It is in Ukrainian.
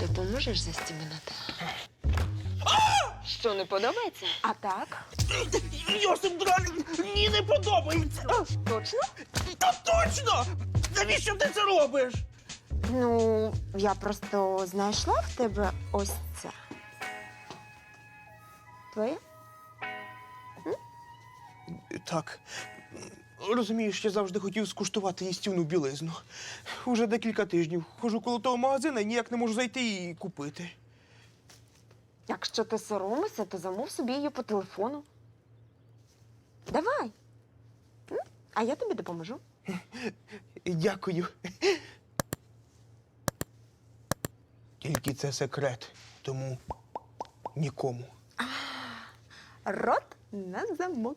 допоможеш застібнути? Що не подобається? А так? Йосип Дураль, ні, не подобається. Точно? Та точно! Навіщо ти це робиш? Ну, я просто знайшла в тебе ось це. Твоє? Так. Розумієш, я завжди хотів скуштувати їстівну білизну. Уже декілька тижнів хожу коло того магазина і ніяк не можу зайти і купити. Якщо ти соромишся, то замов собі її по телефону. Давай. М? А я тобі допоможу. Дякую. Тільки це секрет, тому нікому. Рот на замок.